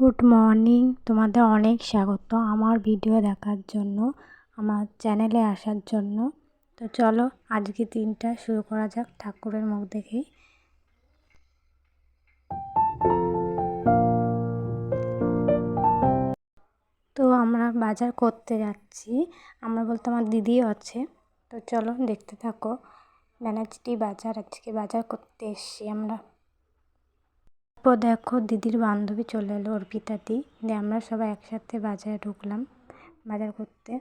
Good morning তোমাদের অনেক স্বাগত আমার ভিডিও দেখার জন্য, আমার চ্যানেলে আসার জন্য। তো চলো, আজকে দিনটা শুরু করা যাক ঠাকুরের মুখ দেখেই। তো আমরা বাজার করতে যাচ্ছি, আমরা বলতে আমার দিদিও আছে। তো চলো দেখতে থাকো ব্যানার্জি বাজার, আজকে বাজার করতে এসছি আমরা। তারপর দেখো দিদির বান্ধবী চলে এলো অর্পিতা দি। দিয়ে আমরা সবাই একসাথে বাজারে ঢুকলাম। বাজার করতে।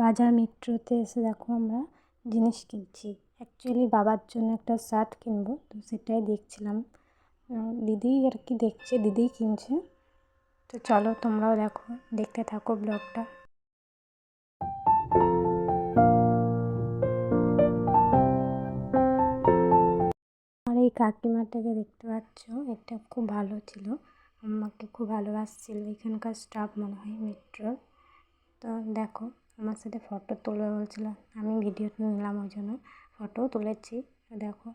বাজার মিত্রতে এসে দেখো আমরা জিনিস কিনছি। অ্যাকচুয়ালি বাবার জন্য একটা শার্ট কিনবো, তো সেটাই দেখছিলাম। দিদি আর কি দেখছে, দিদিই কিনছে। তো চলো তোমরাও দেখো, দেখতে থাকো ব্লগটা। কাকিমাটাকে দেখতে পাচ্ছ, এটা খুব ভালো ছিল। আমাকে খুব ভালোবাসছিল এখানকার স্টাফ মনে হয় মেট্রোর তো দেখো, আমার সাথে ফটো তোলা বলছিল, আমি ভিডিও নিলাম ওই জন্য ফটোও তুলেছি। দেখো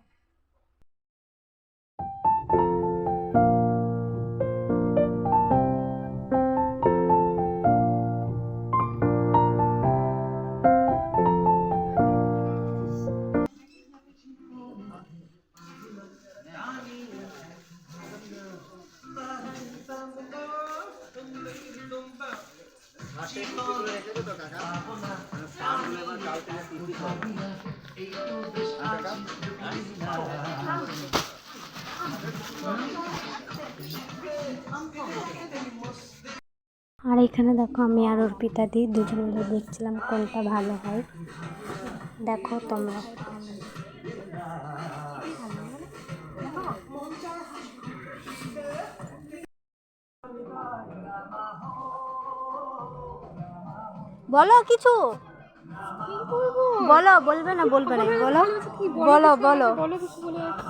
আর এখানে দেখো আমি আর অর্পিতা দি দুজন মিলে দেখছিলাম কোনটা ভালো হয়। দেখো তোমরা। বলো কিছু? বলো বলবে না বলবে না বলো। বলো বলো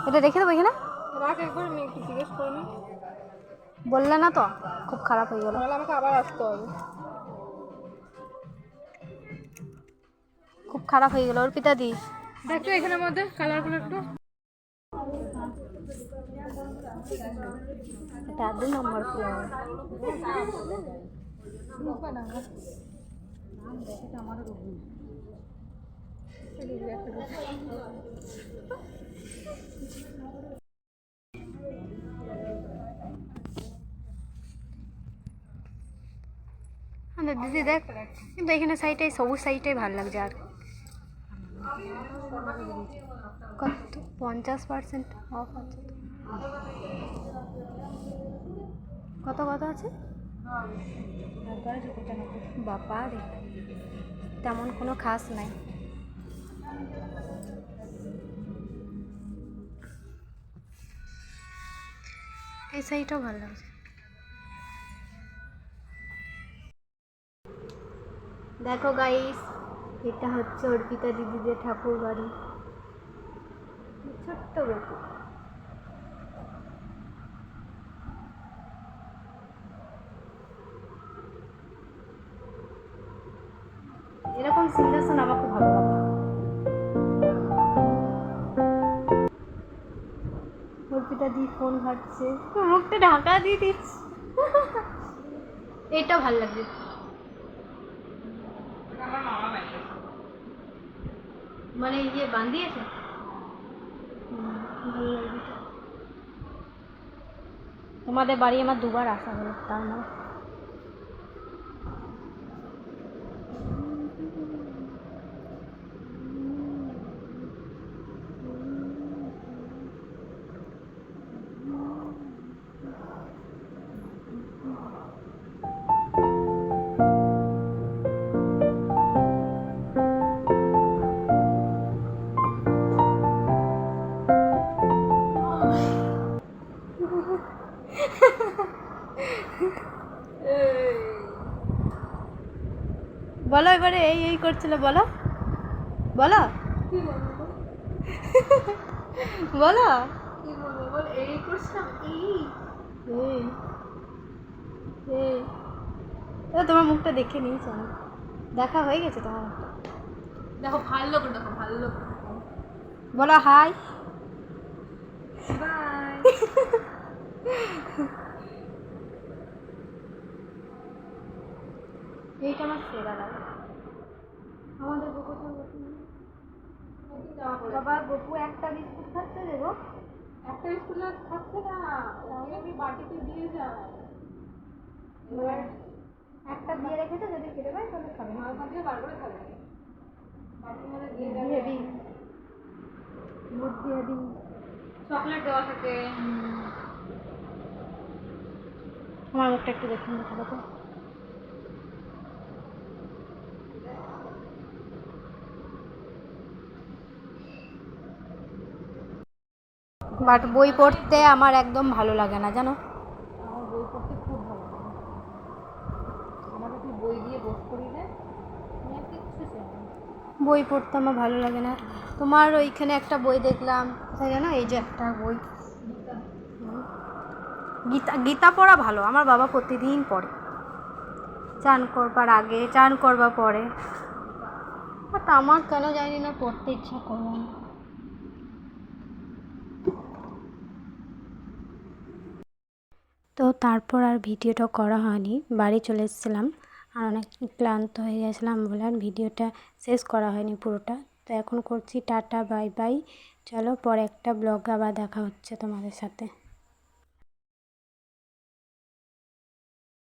এটা রেখে দেবো এখানে। রাখ একবার আমি একটু জিজ্ঞেস করে নিই। বললে না তো খুব খারাপ হয়ে গেল। তাহলে আমাকে আবার আসতে হবে। খুব খারাপ হয়ে গেল অর্পিতা দি। দেখ তো এখানের মধ্যে কালারগুলো একটু। এটা দু নম্বর ফ্লোর দিদি দেখ। কিন্তু এখানে সাইডটাই সবুজ সাইডটাই ভালো লাগছে আর। কত? পঞ্চাশ পার্সেন্ট অফ আছে কত কত আছে? বাবা রে। তেমন কোনো খাস নাই। এই সাইডটাও ভালো লাগছে দেখো গাইস এটা হচ্ছে অর্পিতা দিদিদের ঠাকুর বাড়ি। ছোট্ট গপু এরকম সিংহাসন আমাকে ভালো লাগে দিয়ে ফোন ঘাটছে। মুখটা ঢাকা দিয়ে দিচ্ছে। এটা ভালো লাগছে মানে ইয়ে বান্ধিয়েছে? ভালো তোমাদের বাড়ি আমার দুবার আসা হলো তার মানে বলো এবারে এই এই করছিল বলো। বলো। বলো? এই করছিলাম এই। এই তোমার মুখটা দেখে নিয়েছি আমি দেখা হয়ে গেছে তোমার মুখটা। দেখো ভালো করে দেখো ভালো বলো হাই বাই এইটা আমার সেরা লাগে আমাদের গোপুটা বাবা গপু একটা বিস্কুট খাচ্ছে দেবো একটা স্কুলে খাচ্ছে না। ওকে আমি বাটিতে দিয়ে যাই। একটা দিয়ে রেখেছে যদি খেতে পাই তাহলে খাবে। আমার ওখান থেকে বার করে খাবে। বাটির মধ্যে দিয়ে হেবি বুদ্ধি হেবি চকলেট দেওয়া থাকে। আমার মুখটা একটু দেখুন দেখা দেখো বাট বই পড়তে আমার একদম ভালো লাগে না জানো? আমার বই পড়তে খুব ভালো লাগে। আমাকে তুই বই দিয়ে বস করিয়ে দে বই পড়তে আমার ভালো লাগে না। তোমার ওইখানে একটা বই দেখলাম কোথায় জানো? এই যে একটা বই। গীতা গীতা পড়া ভালো আমার বাবা প্রতিদিন পড়ে। চান করবার আগে চান করবার পরে। বাট আমার কেন জানি না পড়তে ইচ্ছা করবে না। তো তারপর আর ভিডিওটা করা হয়নি। বাড়ি চলে এসেছিলাম আর অনেক ক্লান্ত হয়ে গেছিলাম বলে আর ভিডিওটা শেষ করা হয়নি পুরোটা। তো এখন করছি টাটা, বাই বাই। চলো পরে একটা ব্লগ আবার দেখা হচ্ছে তোমাদের সাথে।